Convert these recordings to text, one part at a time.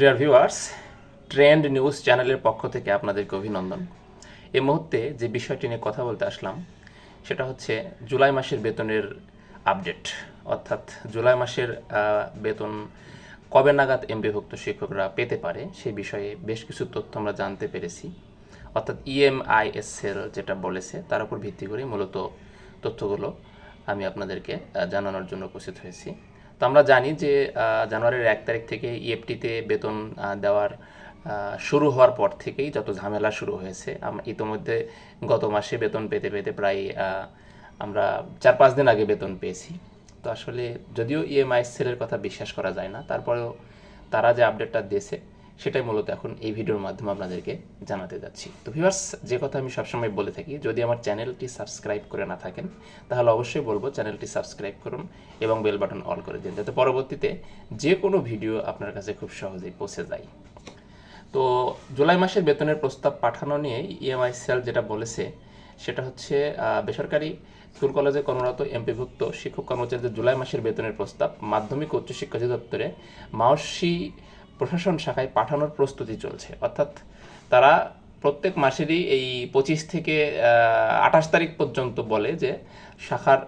Dear viewers trend news চ্যানেলের পক্ষ থেকে আপনাদেরকে অভিনন্দন। এই মুহূর্তে যে বিষয়টি নিয়ে কথা বলতে আসলাম, সেটা হচ্ছে জুলাই মাসের বেতনের আপডেট অর্থাৎ জুলাই মাসের বেতন কবে নাগাদ এমবিভুক্ত শিক্ষকরা পেতে পারে, সেই বিষয়ে বেশ কিছু তথ্য আমরা জানতে পেরেছি। অর্থাৎ E ইএমআইএসএল যেটা বলেছে, তার উপর ভিত্তি করে মূলত তথ্যগুলো আমি আপনাদেরকে জানানোর জন্য উপস্থিত হয়েছি। তো আমরা জানি যে জানুয়ারির এক তারিখ থেকে ইএফটিতে বেতন দেওয়ার শুরু হওয়ার পর থেকেই যত ঝামেলা শুরু হয়েছে ইতোমধ্যে গত মাসে বেতন পেতে পেতে প্রায় আমরা চার পাঁচ দিন আগে বেতন পেয়েছি। তো আসলে যদিও ইএমআই সেলের কথা বিশ্বাস করা যায় না, তারপরেও তারা যে আপডেটটা দিয়েছে সেটাই মূলত এখন এই ভিডিওর মাধ্যমে আপনাদেরকে জানাতে যাচ্ছি। তো ভিউয়ার্স যে কথা আমি সবসময় বলে থাকি, যদি আমার চ্যানেলটি সাবস্ক্রাইব করে না থাকেন, তাহলে অবশ্যই বলব চ্যানেলটি সাবস্ক্রাইব করুন এবং বেল বাটন অল করে দিন, যাতে পরবর্তীতে যে কোনো ভিডিও আপনার কাছে খুব সহজেই পৌঁছে যায়। তো জুলাই মাসের বেতনের প্রস্তাব পাঠানো নিয়ে ইএমআই সেল যেটা বলেছে, সেটা হচ্ছে বেসরকারি স্কুল কলেজে কর্মরত এমপিভুক্ত শিক্ষক কর্মচারীদের জুলাই মাসের বেতনের প্রস্তাব মাধ্যমিক উচ্চশিক্ষা অধিদপ্তরে মাওসি প্রশাসন শাখায় পাঠানোর প্রস্তুতি চলছে। অর্থাৎ তারা প্রত্যেক মাসেরই এই পঁচিশ থেকে আঠাশ তারিখ পর্যন্ত বলে যে শাখার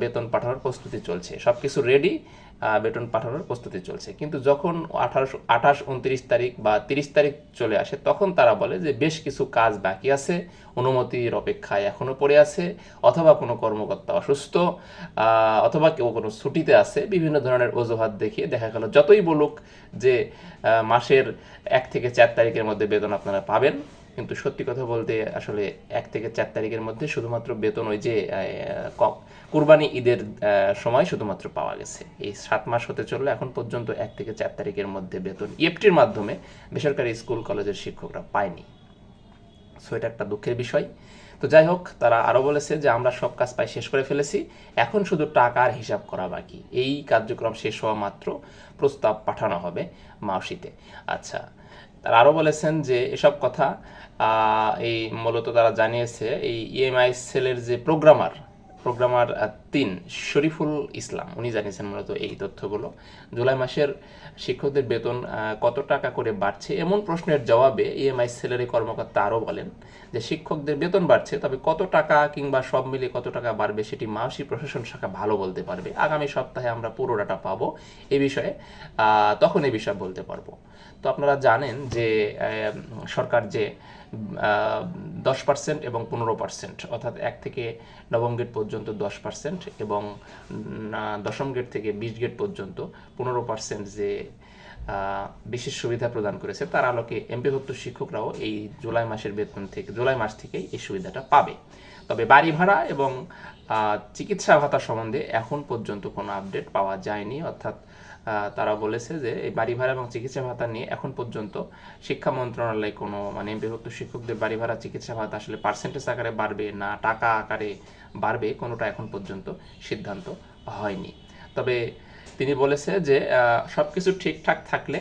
বেতন পাঠানোর প্রস্তুতি চলছে। সব কিছু রেডি বেতন পাঠানোর প্রস্তুতি চলছে। কিন্তু যখন আঠারোশো আঠাশ, উনত্রিশ তারিখ বা তিরিশ তারিখ চলে আসে, তখন তারা বলে যে বেশ কিছু কাজ বাকি আছে, অনুমতির অপেক্ষায় এখনও পড়ে আছে, অথবা কোনো কর্মকর্তা অসুস্থ অথবা কেউ কোনো ছুটিতে আছে, বিভিন্ন ধরনের অজুহাত দেখিয়ে দেখা গেল, যতই বলুক যে মাসের এক থেকে চার তারিখের মধ্যে বেতন আপনারা পাবেন। কিন্তু সত্যি কথা বলতে আসলে এক থেকে চার তারিখের মধ্যে শুধুমাত্র বেতন ওই যে কুরবানি ঈদের সময় শুধুমাত্র পাওয়া গেছে। এই সাত মাস হতে চললে, এখন পর্যন্ত এক থেকে চার তারিখের মধ্যে বেতন ইএফটির মাধ্যমে বেসরকারি স্কুল, কলেজের শিক্ষকরা পায়নি। সো এটা একটা দুঃখের বিষয়। তো যাই হোক, তারা আরও বলেছে যে, আমরা সব কাজ প্রায় শেষ করে ফেলেছি, এখন শুধু টাকার হিসাব করা বাকি। এই কার্যক্রম শেষ হওয়া মাত্র প্রস্তাব পাঠানো হবে মাওসিতে আচ্ছা তারা আরও বলেছেন যে এসব কথা এই মূলত তারা জানিয়েছে, এই ইএমআই সেলের যে প্রোগ্রামার প্রোগ্রামার তিন, শরীফুল ইসলাম। উনি জানিয়েছেন মূলত এই তথ্যগুলো। জুলাই মাসের শিক্ষকদের বেতন কত টাকা করে বাড়ছে? এমন প্রশ্নের জবাবে ইএমআই সেলের এই কর্মকর্তা আরও বলেন যে, শিক্ষকদের বেতন বাড়ছে, তবে কত টাকা কিংবা সব মিলিয়ে কত টাকা বাড়বে সেটি মাসি প্রশাসন শাখা ভালো বলতে পারবে। আগামী সপ্তাহে আমরা পুরো ডাটা পাবো এ বিষয়ে। তখন এ বিষয়ে বলতে পারব। তো আপনারা জানেন যে সরকার যে দশ পার্সেন্ট এবং পনেরো পার্সেন্ট অর্থাৎ এক থেকে নবম গেট পর্যন্ত দশ পার্সেন্ট এবং দশম গেট থেকে বিশ গেট পর্যন্ত পনেরো পার্সেন্ট যে বিশেষ সুবিধা প্রদান করেছে, তার আলোকে এমপিভুক্ত শিক্ষকরাও এই জুলাই মাসের বেতন থেকে, জুলাই মাস থেকেই এই সুবিধাটা পাবে। তবে বাড়ি ভাড়া এবং চিকিৎসা ভাতা সম্বন্ধে এখন পর্যন্ত কোনো আপডেট পাওয়া যায়নি। অর্থাৎ তারা বলেছে যে এই বাড়ি ভাড়া এবং চিকিৎসা ভাতা নিয়ে এখন পর্যন্ত শিক্ষা মন্ত্রণালয় কোনো মানে বিভক্ত শিক্ষকদের বাড়ি ভাড়া, চিকিৎসা ভাতা আসলে পার্সেন্টেজ আকারে বাড়বে না, টাকা আকারে বাড়বে কোনোটা এখন পর্যন্ত সিদ্ধান্ত হয়নি। তবে তিনি বলেছে যে সব কিছু ঠিকঠাক থাকলে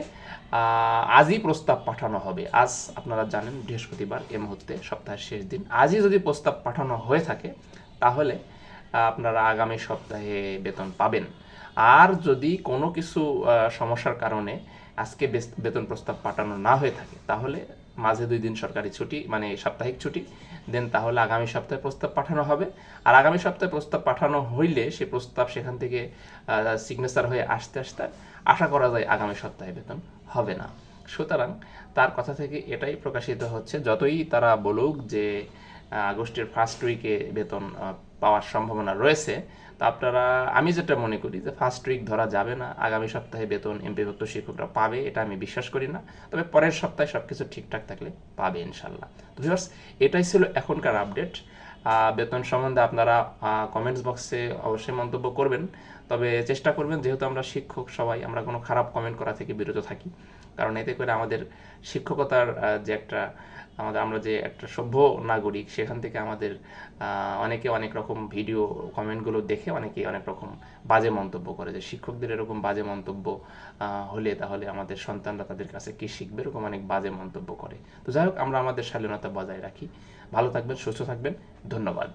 আজই প্রস্তাব পাঠানো হবে। আজ আপনারা জানেন বৃহস্পতিবার এ মুহূর্তে সপ্তাহের শেষ দিন। আজই যদি প্রস্তাব পাঠানো হয়ে থাকে, তাহলে আপনারা আগামী সপ্তাহে বেতন পাবেন। আর যদি কোনো কিছু সমস্যার কারণে আজকে বেতন প্রস্তাব পাঠানো না হয়ে থাকে, তাহলে মাঝে দুই দিন সরকারি ছুটি মানে সাপ্তাহিক ছুটি। দেন তাহলে আগামী সপ্তাহে প্রস্তাব পাঠানো হবে। আর আগামী সপ্তাহে প্রস্তাব পাঠানো হইলে সে প্রস্তাব সেখান থেকে সিগনেচার হয়ে আসতে আসতে আশা করা যায় আগামী সপ্তাহে বেতন হবে না। সুতরাং তার কথা থেকে এটাই প্রকাশিত হচ্ছে, যতই তারা বলুক যে আগস্টের ফার্স্ট উইকে বেতন পাওয়ার সম্ভাবনা রয়েছে, তা আপনারা, আমি যেটা মনে করি যে ফার্স্ট উইক ধরা যাবে না, আগামী সপ্তাহে বেতন এমপিভুক্ত শিক্ষকরা পাবে, এটা আমি বিশ্বাস করি না, তবে পরের সপ্তাহে সব কিছু ঠিকঠাক থাকলে পাবে ইনশাল্লাহ। তো ভিউয়ার্স এটাই ছিল এখনকার আপডেট বেতন সম্বন্ধে আপনারা কমেন্টস বক্সে অবশ্যই মন্তব্য করবেন, তবে চেষ্টা করবেন, যেহেতু আমরা শিক্ষক সবাই, আমরা কোনো খারাপ কমেন্ট করা থেকে বিরত থাকি। কারণ এতে করে আমাদের শিক্ষকতার যে একটা, আমাদের, আমরা যে একটা সভ্য নাগরিক, সেখান থেকে আমাদের অনেকে অনেক রকম ভিডিও কমেন্টগুলো দেখে অনেকে অনেক রকম বাজে মন্তব্য করে যে শিক্ষকদের এরকম বাজে মন্তব্য হলে তাহলে আমাদের সন্তানরা তাদের কাছে কি শিখবে, এরকম অনেক বাজে মন্তব্য করে। তো যাই হোক, আমরা আমাদের শালীনতা বজায় রাখি। ভালো থাকবেন, সুস্থ থাকবেন। ধন্যবাদ।